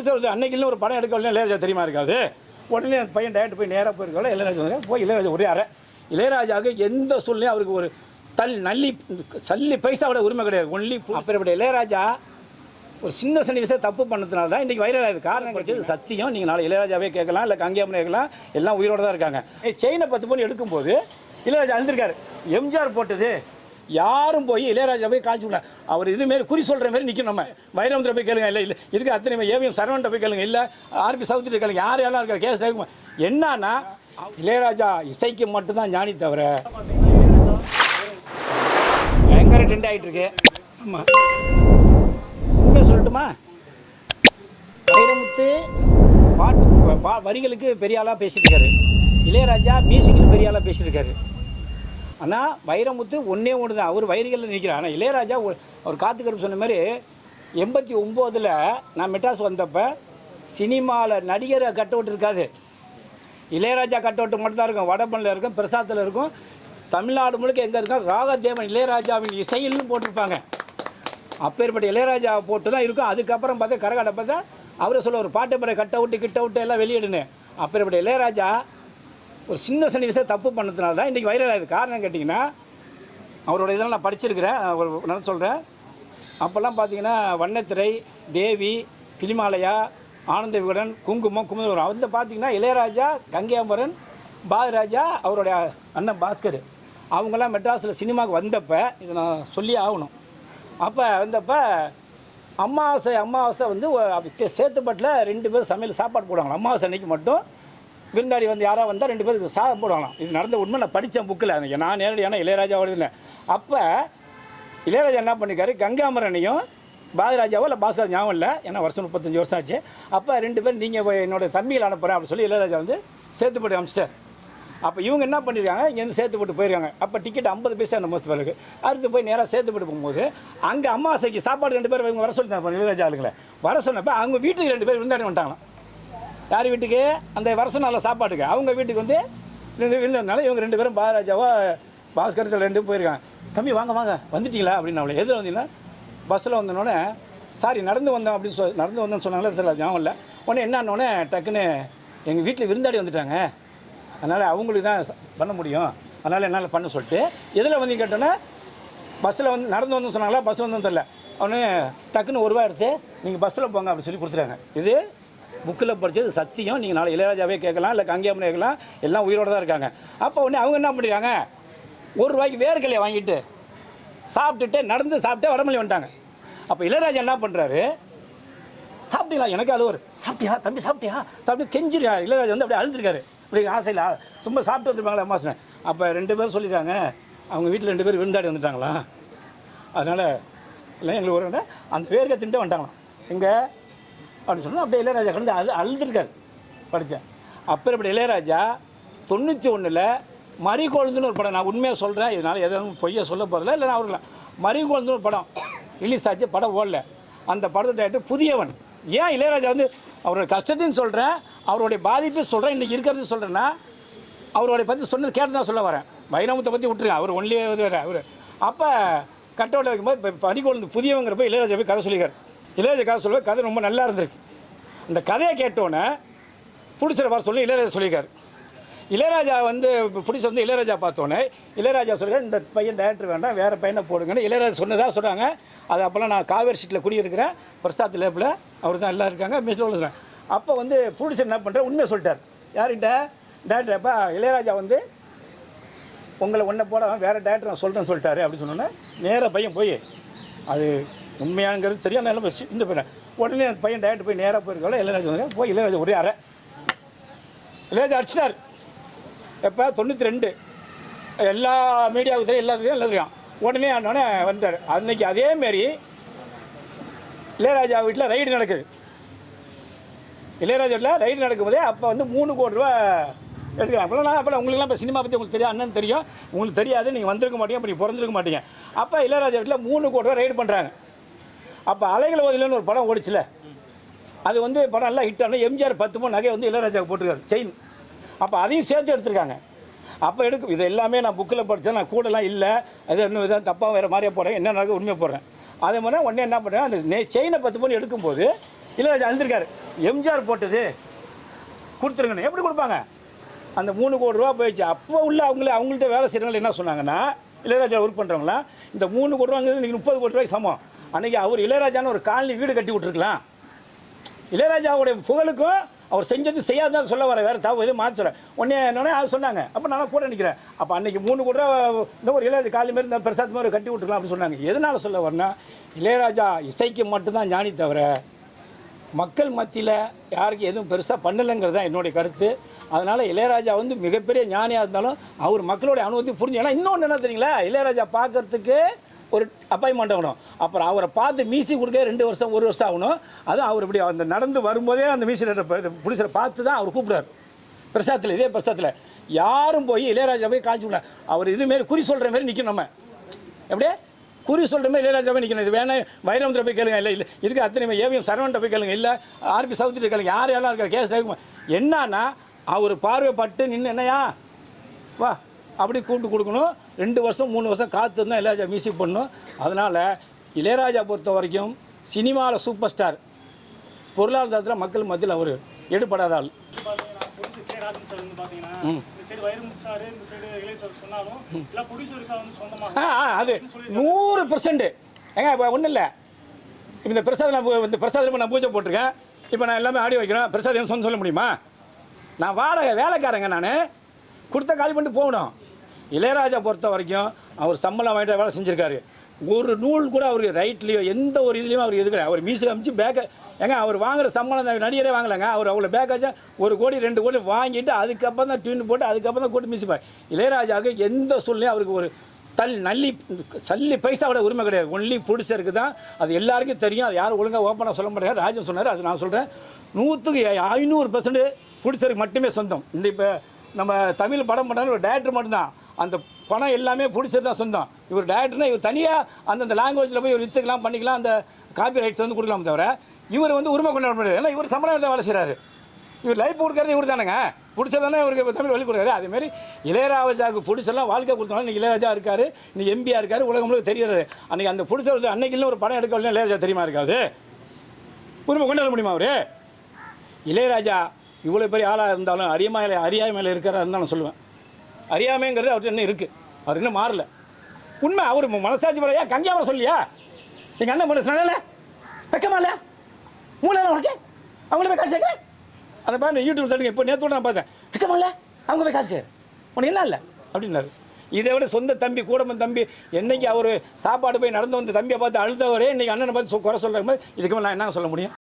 பிடிச்ச ஒரு அன்னைக்கு ஒரு படம் எடுக்கல இளையராஜா தெரியுமா இருக்காது? உடனே அந்த பையன் டேரக்ட் போய் நேராக போயிருக்கோம் இளையராஜா போய் இளையராஜா ஒரே அறை. இளையராஜாவுக்கு எந்த சூழ்நிலையும் அவருக்கு ஒரு தல் நல்லி சல்லி பைசாவோட உரிமை கிடையாது. ஒன்லி அப்படிப்பட்ட இளையராஜா ஒரு சின்ன சின்ன விஷயம் தப்பு பண்ணதுனால தான் இன்றைக்கி வைரல் ஆகுது காரணம் கிடைச்சது சத்தியம். நீங்கள் நாளை இளையராஜாவே கேட்கலாம் இல்லை கங்கியாமன் கேட்கலாம். எல்லாம் உயிரோடு தான் இருக்காங்க. செயினை பத்து பண்ணி எடுக்கும்போது இளையராஜா அழுந்திருக்காரு எம்ஜிஆர் போட்டது. யாரும் போய் இளையராஜா போய் காய்ச்சி விடல அவர் இதுமாரி குறி சொல்கிற மாதிரி நிற்கும் நம்ம. வைரமுத்திர போய் கேளுங்க இல்லை இல்லை. இதுக்கு அத்தனை ஏவிஎம் சரவண்ட போய் கேளுங்க இல்லை ஆர்பி சவுத்திரி கேளுங்க. யார் யாரும் இருக்கா கேஸ் ரவிக்குமார் என்னன்னா இளையராஜா இசைக்கு மட்டும்தான் ஞானி தவிர பயங்கர ட்ரெண்ட் ஆகிட்டு இருக்கு ஆமாம் உண்மையை சொல்லட்டுமா? வைரமுத்து பாட்டு பா வரிகளுக்கு பெரிய ஆளாக பேசியிருக்காரு இளையராஜா மியூசிக்கில் பெரிய ஆளாக பேசியிருக்காரு ஆனால் வைரமுத்து ஒன்றே ஒன்று தான் அவர் வைரிகளில் நிற்கிறார் ஆனால் இளையராஜா ஒரு- அவர் காத்துக்கருப்பு சொன்ன மாதிரி எண்பத்தி ஒம்போதில் நான் மெட்ராஸ் வந்தப்போ சினிமாவில் நடிகரை கட் அவுட் இருக்காது. இளையராஜா கட் அவுட் மட்டும்தான் இருக்கும். வடபனில் இருக்கும் பிரசாத்தில் இருக்கும். தமிழ்நாடு முழுக்க எங்கே இருக்கும்? ராகதேவன் இளையராஜாவின் இசையில்னு போட்டிருப்பாங்க. அப்பேற்பட்ட இளையராஜா போட்டு தான் இருக்கும். அதுக்கப்புறம் பார்த்தா கரகாட்டை பார்த்தா அவரை சொல்ல ஒரு பாட்டு முறை கட் அவுட்டு கிட்ட அவுட்டு எல்லாம் வெளியிடுன்னு. அப்பேற்பட்ட இளையராஜா ஒரு சின்ன சின்ன விஷயம் தப்பு பண்ணதுனால தான் இன்றைக்கி வைரல் ஆகுது. காரணம் கேட்டிங்கன்னா அவரோட இதெல்லாம் நான் படிச்சிருக்கிறேன். ஒரு நான் சொல்கிறேன் அப்போல்லாம் பார்த்தீங்கன்னா வண்ணத்திரை தேவி பிலிமாலயா ஆனந்த விகடன் குங்குமம் குமுதவரம் வந்து பார்த்தீங்கன்னா இளையராஜா கங்கையாம்பரன் பாரதிராஜா அவருடைய அண்ணன் பாஸ்கர். அவங்கெல்லாம் மெட்ராஸில் சினிமாவுக்கு வந்தப்போ இதை நான் சொல்லி ஆகணும். அப்போ வந்தப்போ அமாவாசை அமாவாசை வந்து சேர்த்துப்பட்டில் சேத்துப்பட்டில் ரெண்டு பேரும் சமையல் சாப்பாடு போடுவாங்க. அமாவாசை அன்னைக்கு மட்டும் விருந்தாடி வந்து யாராவது வந்தால் ரெண்டு பேருக்கு சாதம் போடுவாங்களாம். இது நடந்த உண்மை நான் படித்தேன் புக்கில் நான் நேரடியான இளையராஜா இல்லை. அப்போ இளையராஜா என்ன பண்ணிருக்காரு? கங்காமரனையும் பாரதிராஜாவோ இல்லை பாஸ்கர் ஞாபகம் இல்லை? ஏன்னா வருஷம் முப்பத்தஞ்சு வருஷம் ஆச்சு. அப்போ ரெண்டு பேரும் நீங்கள் என்னோட தம்பிகள் அனுப்புகிறேன் அப்படின்னு சொல்லி இளையராஜா வந்து சேர்த்துப்பட்டு அமிச்சிட்டார். அப்போ இவங்க என்ன பண்ணியிருக்காங்க இங்கேருந்து போட்டு போயிருக்காங்க. அப்போ டிக்கெட் ஐம்பது பைசா அந்த மோஸ்ட் பிறகு அடுத்து போய் நேராக சேர்த்து போட்டு போகும்போது அங்கே அம்மாசைக்கு சாப்பாடு ரெண்டு பேர் இவங்க வர சொல்லிட்டாங்க இளையராஜா ஆளுங்களை. வர சொன்னப்போ அவங்க வீட்டுக்கு ரெண்டு பேர் விருந்தாடி வந்துட்டாங்களாம். யார் வீட்டுக்கு? அந்த வருஷம் நல்ல சாப்பாட்டுக்கு. அவங்க வீட்டுக்கு வந்து இருந்து இருந்ததுனால இவங்க ரெண்டு பேரும் பாரராஜாவா பாஸ்கரத்தில் ரெண்டு போயிருக்காங்க. தம்பி வாங்க வாங்க. வந்துட்டீங்களா? அப்படின்னு அவளை எதில் வந்தீங்கன்னா பஸ்ஸில் வந்தோடனே சாரி நடந்து வந்தோம் அப்படின்னு சொல் நடந்து வந்தோம்னு சொன்னாங்களே தெரியல ஞாபகம் இல்லை. உடனே என்னன்னொடனே டக்குன்னு எங்கள் வீட்டில் விருந்தாடி வந்துட்டாங்க. அதனால் அவங்களுக்கு தான் பண்ண முடியும். அதனால் என்னால் பண்ண சொல்லிட்டு எதில் வந்து கேட்டோன்னே பஸ்ஸில் வந்து நடந்து வந்து சொன்னாங்களா? பஸ்ஸில் வந்து தெரில உடனே டக்குன்னு ஒரு ரூபா எடுத்து நீங்கள் பஸ்ஸில் போங்க அப்படின்னு சொல்லி கொடுத்துட்டாங்க. இது புக்கில் படித்தது சத்தியம். நீங்கள் நாளை இளையராஜாவே கேட்கலாம் இல்லை கங்கியாமன் கேட்கலாம் எல்லாம் உயிரோடு தான் இருக்காங்க. அப்போ உடனே அவங்க என்ன பண்ணிருக்காங்க ஒரு ரூபாய்க்கு வேர்க்கலையை வாங்கிட்டு சாப்பிட்டுட்டு நடந்து சாப்பிட்டு வடமல்லி வந்துட்டாங்க. அப்போ இளையராஜா என்ன பண்ணுறாரு சாப்பிட்டீங்களா? எனக்கு அது ஒரு சாப்பிட்டியா? தம்பி சாப்பிட்டியா? தம்பி கெஞ்சிருக்காரு இளையராஜா வந்து அப்படியே அழுந்திருக்காரு இப்படி ஆசையில் சும்மா சாப்பிட்டு வந்துருப்பாங்களா அம்மாசனை அப்போ ரெண்டு பேரும் சொல்லியிருக்காங்க அவங்க வீட்டில் ரெண்டு பேர் விருந்தாடி வந்துட்டாங்களா? அதனால் இல்லை எங்களுக்கு ஒரு அந்த வேர்க்கை தின்ட்டு வந்துட்டாங்களாம். எங்கே? அப்படின்னு சொன்னால் அப்படியே இளையராஜா கலந்து அழு அழுதுருக்கார். படித்தேன் அப்பேற்பட்ட இளையராஜா தொண்ணூற்றி ஒன்றில் மறிகொழுந்துன்னு ஒரு படம் நான் உண்மையாக சொல்கிறேன் இதனால் எதுவும் பொய்யை சொல்ல போகிறதில்ல இல்லை நான் அவர்கள் மறிகொழுந்துன்னு ஒரு படம் ரிலீஸ் ஆச்சு படம் ஓடல. அந்த படத்தை டேரக்டர் புதியவன். ஏன் இளையராஜா வந்து அவரோட கஷ்டத்தையும் சொல்கிறேன் அவருடைய பாதிப்பையும் சொல்கிறேன் இன்றைக்கி இருக்கிறது சொல்கிறேன்னா அவருடைய பற்றி சொன்னது கேட்டு தான் சொல்ல வரேன். வைரமுத்தை பற்றி விட்டுருங்க. அவர் ஒன்லி வேறு அவர். அப்போ கட்டோட வைக்கும்போது இப்போ பனிக்கொழுந்து புதியவங்கிறப்ப இளையராஜா போய் கதை சொல்லிக்கார் இளையராஜா கதை சொல்லுவேன் கதை ரொம்ப நல்லா இருந்திருக்கு. அந்த கதையை கேட்டோன்னே பிடிச்சிட வர சொல்லி இளையராஜா சொல்லியிருக்காரு. இளையராஜா வந்து பிடிச்ச வந்து இளையராஜா பார்த்தோன்னே இளையராஜா சொல்லியிருக்காரு இந்த பையன் டேரக்டர் வேண்டாம் வேறு பையனை போடுங்கன்னு. இளையராஜா சொன்னதாக சொல்கிறாங்க அது அப்போல்லாம் நான் காவேரி சீட்டில் குடியிருக்கிறேன். பிரசாத் லேப்பில் அவர் தான் எல்லாம் இருக்காங்க. மிஸ்ல உள்ள சொல்கிறேன் அப்போ வந்து ப்ரொடியூசர் என்ன பண்ணுறேன் உண்மையை சொல்லிட்டார். யார்கிட்ட? டேரக்டர் அப்பா இளையராஜா வந்து உங்களை ஒன்றை போட வேறு டேரக்டர் நான் சொல்கிறேன்னு சொல்லிட்டாரு. அப்படின்னு சொன்னோன்னே நேராக பையன் போய் அது உண்மையாங்கிறது தெரியும் நல்லா வச்சு இந்த பையன் உடனே அந்த பையன் டேரக்டர் போய் நேராக போயிருக்கோம் இளையராஜா போய் இளையராஜா ஒரே அரை இளையராஜா அடிச்சிட்டார். எப்போ? தொண்ணூற்றி ரெண்டு. எல்லா மீடியாவுக்கு தெரியும் எல்லாத்துக்கும் எல்லாத்துக்கும் உடனே ஆனோடனே வந்தார். அன்னைக்கு அதேமாரி இளையராஜா வீட்டில் ரைடு நடக்குது. இளையராஜாவில் ரைடு நடக்கும்போதே அப்போ வந்து மூணு கோடி ரூபா எடுக்கிறேன் அப்போலாம் நான் அப்போ உங்களுக்குலாம் இப்போ சினிமா பற்றி உங்களுக்கு தெரியும் அண்ணன் தெரியும். உங்களுக்கு தெரியாது நீங்கள் வந்திருக்க மாட்டீங்க அப்படி பிறந்திருக்க மாட்டீங்க. அப்போ இளையராஜா வீட்டில் மூணு கோடி ரூபா ரைடு பண்ணுறாங்க அப்போ அலைகளை ஓதிலன்னு ஒரு படம் ஓடிச்சுல. அது வந்து படம் எல்லாம் ஹிட் ஆனால் எம்ஜிஆர் பத்து மூணு நகை வந்து இளையராஜாவுக்கு போட்டிருக்காரு செயின் அப்போ அதையும் சேர்த்து எடுத்திருக்காங்க. அப்போ எடுக்கும் இது எல்லாமே நான் புக்கில் படித்தேன் நான் கூடலாம் இல்லை. அது இன்னும் இதான் தப்பாக வேறு மாதிரியே போடுறேன் என்ன நடக்க உண்மையாக போடுறேன். அதே மாதிரி உடனே என்ன பண்ணுறேன் அந்த நெ செயினை பத்து பவுன் எடுக்கும்போது இளையராஜா அழுந்திருக்காரு எம்ஜிஆர் போட்டது. கொடுத்துருங்கண்ணே. எப்படி கொடுப்பாங்க? அந்த மூணு கோடி ரூபா போயிடுச்சு. அப்போ உள்ள அவங்கள அவங்கள்ட்ட வேலை செய்கிறவங்க என்ன சொன்னாங்கன்னா இளையராஜா ஒர்க் பண்ணுறவங்களாம் இந்த மூணு கோடி ரூபாங்கிறது இன்றைக்கி முப்பது கோடி ரூபாய்க்கு சமம். அன்றைக்கி அவர் இளையராஜான்னு ஒரு காலனி வீடு கட்டி விட்ருக்கலாம் இளையராஜாவுடைய புகழுக்கும் அவர் செஞ்சது செய்யாதான் சொல்ல வர வேறு தவறு எதுவும் மாற்றல உடனே என்னன்னா அது சொன்னாங்க. அப்போ நான் கூட நிற்கிறேன் அப்போ அன்றைக்கி மூணு கூட இந்த ஒரு இளையராஜா காலி மாதிரி இந்த பிரசாத் மாதிரி கட்டி விட்டுருக்கலாம் அப்படின்னு சொன்னாங்க. எதனால் சொல்ல வரேன்னா இளையராஜா இசைக்கு மட்டும்தான் ஞானி தவிர மக்கள் மத்தியில் யாருக்கும் எதுவும் பெருசாக பண்ணலைங்கிறது தான் என்னுடைய கருத்து. அதனால் இளையராஜா வந்து மிகப்பெரிய ஞானியாக இருந்தாலும் அவர் மக்களுடைய அனுபவத்தை புரிஞ்சு ஏன்னா இன்னொன்று என்ன தெரியுங்களா? இளையராஜா பார்க்குறதுக்கு ஒரு அப்பாயின்மெண்ட் ஆகணும் அப்புறம் அவரை பார்த்து மீசி கொடுக்க ரெண்டு வருஷம் ஒரு வருஷம் ஆகணும். அதுவும் அவர் இப்படி அந்த நடந்து வரும்போதே அந்த மீசி புடிசரை பார்த்து தான் அவர் கூப்பிடுவார் பிரசாத்தில் இதே பிரசாத்தில் யாரும் போய் இளையராஜா போய் காய்ச்சி விடல. அவர் இதுமாரி குறி சொல்கிற மாதிரி நிற்கணும் நம்ம. எப்படியே? குறி சொல்கிற மாதிரி இளையராஜா போய் நிற்கணும் இது வேணா வைரமுத்திர போய் கேளுங்க. இல்லை இல்லை இருக்குது அத்தனை ஏவிஎம் சரவண்ட போய் கேளுங்க. இல்லை ஆர்பி சவுத்திரி கேளுங்க. யார் யாரெல்லாம் இருக்கா கேஸ் என்னன்னா அவர் பார்வைப்பட்டு நின்று என்னையா வா. அப்படி கூப்பிட்டு கொடுக்கணும். ரெண்டு வருஷம் மூணு வருஷம் காத்து தான் இளையராஜா மியூசிக் பண்ணணும். அதனால் இளையராஜா பொறுத்த வரைக்கும் சினிமாவில் சூப்பர் ஸ்டார் பொருளாதாரத்தில் மக்கள் மத்தியில் அவர் எடுபடாத ஆள். அது நூறு பெர்சன்ட் ஏங்க இப்போ ஒன்றும் இல்லை. இந்த பிரசாத் நான் இந்த பிரசாதம் நான் பூஜை போட்டிருக்கேன். இப்போ நான் எல்லாமே ஆடி வைக்கிறேன். பிரசாத் என்ன சொன்ன சொல்ல முடியுமா? நான் வாடகை வேலைக்காரங்க நான். கொடுத்த காலி பண்ணிட்டு போகணும். இளையராஜா பொறுத்த வரைக்கும் அவர் சம்பளம் வாங்கிட்டு வேலை செஞ்சுருக்காரு. ஒரு நூல் கூட அவருக்கு ரைட்லேயோ எந்த ஒரு இதுலேயும் அவர் எதுக்கல அவர் மீசை அமைச்சு பேக்க ஏங்க அவர் வாங்குற சம்பளம் நடிகரே வாங்கலைங்க. அவர் அவ்வளோ பேக்காச்சும் ஒரு கோடி ரெண்டு கோடி வாங்கிட்டு அதுக்கப்புறம் தான் டியூன் போட்டு அதுக்கப்புறம் தான் கூட்டு மீசிப்பார் இளையராஜாவுக்கு எந்த சூழ்நிலையும் அவருக்கு ஒரு தல் நல்லி சல்லி பைசாவோட உரிமை கிடையாது. ஒன்லி பிடிச்சிருக்கு தான் அது எல்லாருக்கும் தெரியும். அது யாரும் ஒழுங்காக ஓப்பனாக சொல்ல முடியாது. ராஜன் சொன்னார் அது நான் சொல்கிறேன் நூற்றுக்கு ஐநூறு பர்சன்ட் பிடிச்சருக்கு மட்டுமே சொந்தம். இந்த இப்போ நம்ம தமிழ் படம் பண்ணாலும் ஒரு டேரக்டர் மட்டும்தான். அந்த பணம் எல்லாமே பிடிச்சது தான் சொந்தம். இவர் டேரக்டர்னா இவர் தனியாக அந்தந்த லாங்குவேஜில் போய் இவர் விற்றுக்கலாம் பண்ணிக்கலாம் அந்த காப்பி ரைட்ஸ் வந்து கொடுக்கலாம் தவிர இவர் வந்து உரிமை கொண்டாட முடியாது. ஏன்னா இவர் சம்பளம் தான் வேலை செய்கிறாரு இவர் லைஃப் கொடுக்கறது இவர் தானேங்க. பிடிச்சதானே இவருக்கு தமிழ் வழி கொடுக்குறாரு. அதேமாரி இளையராஜாவுக்கு பிடிச்செல்லாம் வாழ்க்கை கொடுத்தனால இன்னைக்கு இளையராஜா இருக்கார் இன்னைக்கு எம்பியாக இருக்கார் உலகம் முழுக்க தெரியாது அன்றைக்கி அந்த பிடிச்சவர் அன்னைக்கு ஒரு படம் எடுக்கல இளையராஜா தெரியுமா இருக்காது? உரிமை கொண்டாட முடியுமா அவர்? இளையராஜா இவ்வளோ பெரிய ஆளாக இருந்தாலும் அறியாமையில் அறியாமையில் இருக்கிறா இருந்தாலும் நான் சொல்லுவேன். அறியாமைங்கிறது அவர்கிட்ட இன்னும் இருக்குது அவர் இன்னும் மாறல. உண்மை அவர் மனசாட்சி படையா வர சொல்லியா? எங்கள் அண்ணன் மனசு சொன்னால வெக்கமா இல்லை? நாள் உனக்கு? அவங்கள போய் காசு கேட்குறேன் அதை பாருங்க யூடியூப் தடுங்க இப்போ நேற்று நான் பார்த்தேன். வெக்கமா இல்லை? அவங்க போய் காசு கேட்குறேன் உனக்கு என்ன இல்லை? அப்படின்னாரு. இதை விட சொந்த தம்பி கூடமன் தம்பி என்றைக்கு அவர் சாப்பாடு போய் நடந்து வந்த தம்பியை பார்த்து அழுத்தவரே இன்றைக்கி அண்ணனை பார்த்து குறை சொல்கிற மாதிரி இதுக்கு மேலே நான் என்ன சொல்ல முடியும்?